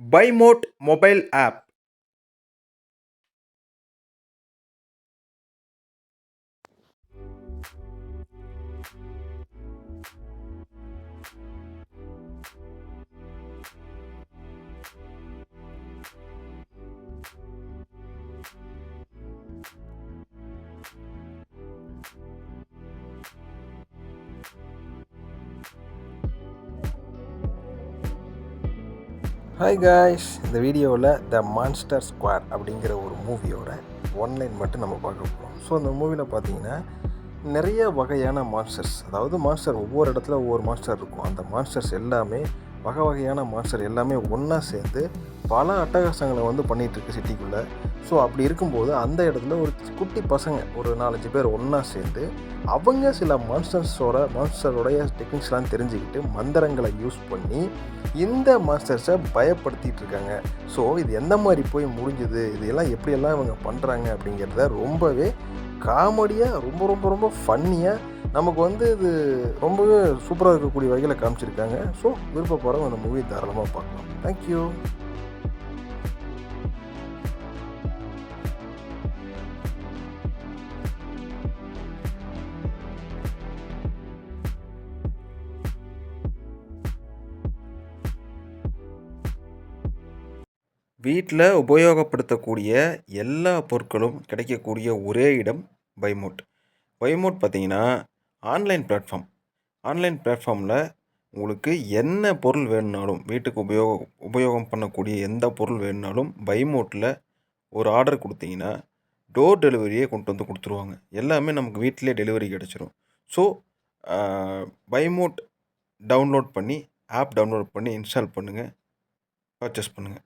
Bymod mobile app hi guys இந்த வீடியோவில் த monster squad அப்படிங்கிற ஒரு மூவியோட ஒன்லைன் மட்டும் நம்ம பார்க்க போகிறோம் ஸோ அந்த மூவியில் பார்த்தீங்கன்னா நிறைய வகையான மான்ஸ்டர்ஸ் அதாவது மான்ஸ்டர் ஒவ்வொரு இடத்துல ஒவ்வொரு மான்ஸ்டர் இருக்கும். அந்த மான்ஸ்டர்ஸ் எல்லாமே வகை வகையான மாஸ்டர் எல்லாமே ஒன்றா சேர்ந்து பல அட்டகாசங்களை வந்து பண்ணிகிட்ருக்கு சிட்டிக்குள்ளே. ஸோ அப்படி இருக்கும்போது அந்த இடத்துல ஒரு குட்டி பசங்க ஒரு நாலஞ்சு பேர் ஒன்றா சேர்ந்து அவங்க சில மான்ஸ்டர்ஸோட மான்ஸ்டரோடைய டெக்னிக்ஸ்லாம் தெரிஞ்சுக்கிட்டு மந்திரங்களை யூஸ் பண்ணி இந்த மாஸ்டர்ஸை பயப்படுத்திகிட்டு இருக்காங்க. ஸோ இது எந்த மாதிரி போய் முடிஞ்சுது? இதெல்லாம் எப்படியெல்லாம் இவங்க பண்ணுறாங்க அப்படிங்கிறத ரொம்பவே காமெடியாக ரொம்ப ரொம்ப ரொம்ப ஃபன்னியாக நமக்கு வந்து இது ரொம்பவே சூப்பராக இருக்கக்கூடிய வகையில் காமிச்சிருக்காங்க. ஸோ விருப்பப்படுறவங்க அந்த மூவி தாராளமாக பார்க்கலாம். தேங்க்யூ வீட்டில் உபயோகப்படுத்தக்கூடிய எல்லா பொருட்களும் கிடைக்கக்கூடிய ஒரே இடம் பைமோட் பைமோட் பார்த்திங்கன்னா ஆன்லைன் பிளாட்ஃபார்ம் ஆன்லைன் பிளாட்ஃபார்மில் உங்களுக்கு என்ன பொருள் வேணுனாலும் வீட்டுக்கு உபயோகம் உபயோகம் பண்ணக்கூடிய எந்த பொருள் வேணுனாலும் பைமோட்டில் ஒரு ஆர்டர் கொடுத்தீங்கன்னா டோர் டெலிவரியே கொண்டு வந்து கொடுத்துருவாங்க. எல்லாமே நமக்கு வீட்டிலே டெலிவரி கிடச்சிரும். ஸோ பைமோட் டவுன்லோட் பண்ணி ஆப் டவுன்லோட் பண்ணி இன்ஸ்டால் பண்ணுங்கள் பர்ச்சேஸ் பண்ணுங்கள்